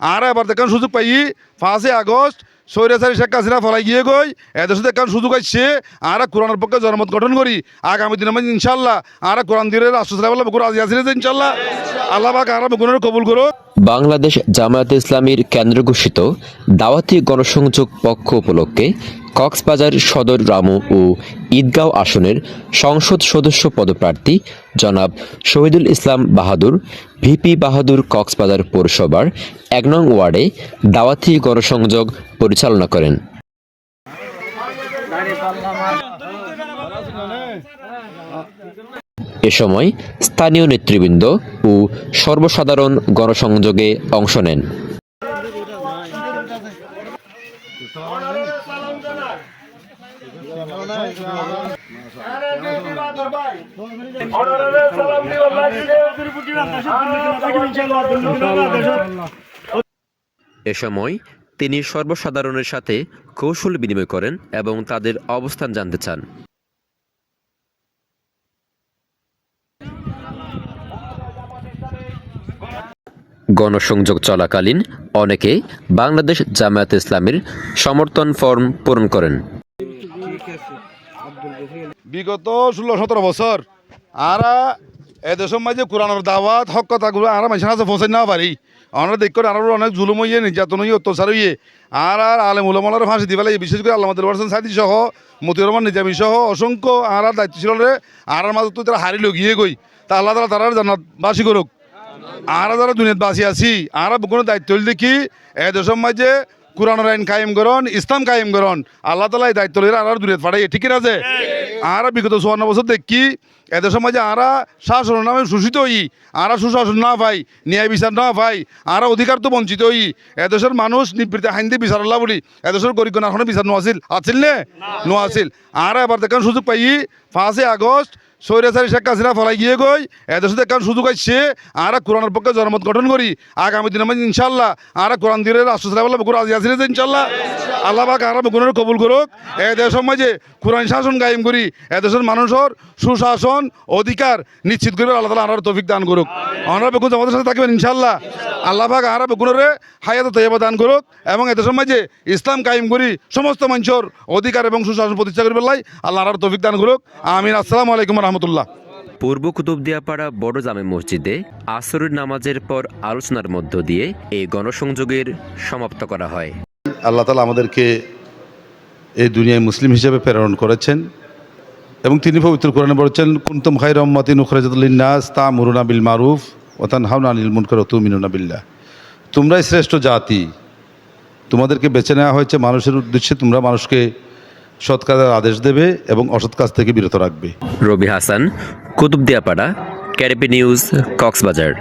আর এবার দেখান সুযোগ পাই, পাঁচই আগস্ট সৈরাচারী শেখ হাসিনা ফলাই গিয়ে গই। সাথে দেখান সুযোগ আসছে, আর কোরআনের পক্ষে জনমত গঠন করি। আগামী দিনে ইনশাল্লাহ আর কোরআন দিনের রাষ্ট্র চালাবো বুকুর রাজি আসি ইনশাল্লাহ আল্লাহ আর কবুল করো বাংলাদেশ জামায়াতে ইসলামীর কেন্দ্র ঘোষিত দাওয়াতি গণসংযোগ পক্ষ উপলক্ষে কক্সবাজার সদর রামু ও ঈদগাঁও আসনের সংসদ সদস্য পদপ্রার্থী জনাব শহীদুল ইসলাম বাহাদুর, ভিপি বাহাদুর কক্সবাজার পৌরসভার এক নং ওয়ার্ডে দাওয়াতি গণসংযোগ পরিচালনা করেন। এ সময় স্থানীয় নেতৃবৃন্দ ও সর্বসাধারণ গণসংযোগে অংশ নেন। এ সময় তিনি সর্বসাধারণের সাথে কৌশল বিনিময় করেন এবং তাদের অবস্থান জানতে চান। গণসংযোগ চলাকালীন অনেকে বাংলাদেশ জামায়াত ইসলামের সমর্থন ফর্ম পূরণ করেন। বিগত ষোলো সতেরো বছর। আর এদেশের মাঝে কোরআনের দাওয়াত হক কথাগুলো আর মানুষের কাছে পৌঁছাই না পারি আমরা দেখ আরও অনেক জুলুম হইয়ে নির্যাতন হইয়ে অত্যাচার হইয়ে আর আর আলেম উলমালার ফাঁসি দিবেলাই বিশেষ করে আল্লাহ দিল সাদি সহ মতিউর রহমান নিজামী সহ, অসংখ্য আর আর দায়িত্বশীল আর আর মাঝে তো তারা হারি লগিয়ে গই তা আল্লাহ তালা তারা জান্নাত বাসী করুক আর যারা দুনিয়াত বাসি আছি আর কোনো দায়িত্ব হইল দেখি এদেশের মাঝে কোরআন আইন কায়েম করন ইসলাম কায়েম করন। আল্লাহ তালা এই দায়িত্ব লইরা আর দুনিয়াত পাঠাই ঠিক আছে? আর বিগত চুয়ান্ন বছর দেখি এদের সমাজে আরা শাসন নামে শোষিত হই আরা সুশাসন না পাই ন্যায় বিচার না পাই আরা অধিকার তো বঞ্চিত হই। এদেশের মানুষ নিবৃত্তি হাইন্দি বিচার আল্লাহ বলি এদেশের গরিব এখনও বিচার নো আছিল? আছিল নে। নো আছিল। আর এবার দেখান সুযোগ পাই পাঁচই আগস্ট সৈরাচারী শেখ হাসিনা ফলাই গিয়ে গই সাথে দেখান সুযোগ আসছে আর কোরআনের পক্ষে জনমত গঠন করি, আগামী দিনে ইনশাল্লাহ আর কোরআন দিয়ে রাষ্ট্র চালাবো রাজি আসিনে ইনশাল্লাহ আল্লাহ পাক আর বুকুনের কবুল করুক। এদেশের মাঝে কোরআন শাসন কায়েম করি এ এদেশের মানুষের সুশাসন অধিকার নিশ্চিত করে আল্লাহ তালা আনার তৌফিক দান করুক। আমরা বেগুন আমাদের সাথে থাকবেন ইনশাল্লাহ আল্লাহ পাক আর বেগুনরে হায়াত তৈবা দান করুক এবং এদেশের মাঝে ইসলাম কায়েম করি সমস্ত মানুষের অধিকার এবং সুশাসন প্রতিষ্ঠা করে পেলাই আল্লাহ আর তৌফিক দান করুক। আমিন। আসসালামু আলাইকুম রহমতুল্লাহ। পূর্ব কুতুবদিয়াপাড়া বড় জামে মসজিদে আসরের নামাজের পর আলোচনার মধ্য দিয়ে এই গণসংযোগের সমাপ্ত করা হয়। আল্লাহ তালা আমাদেরকে এই দুনিয়ায় মুসলিম হিসেবে প্রেরণ করেছেন এবং তিনি পবিত্র কোরআনে বলেছেন, কুন্তম খাই রহমতি নুখরাজুল্লিনাস তা মুরুনা বিল মারুফ ওতান হাউনা আনিল মুনকর তু মিনুনা বিল্লাহ। তোমরাই শ্রেষ্ঠ জাতি। তোমাদেরকে বেছে নেওয়া হয়েছে মানুষের উদ্দেশ্যে, তোমরা মানুষকে সৎ কাজের আদেশ দেবে এবং অসৎ কাজ থেকে বিরত রাখবে। রবি হাসান, কুতুবদিয়াপাড়া ক্যারিবি নিউজ, কক্সবাজার।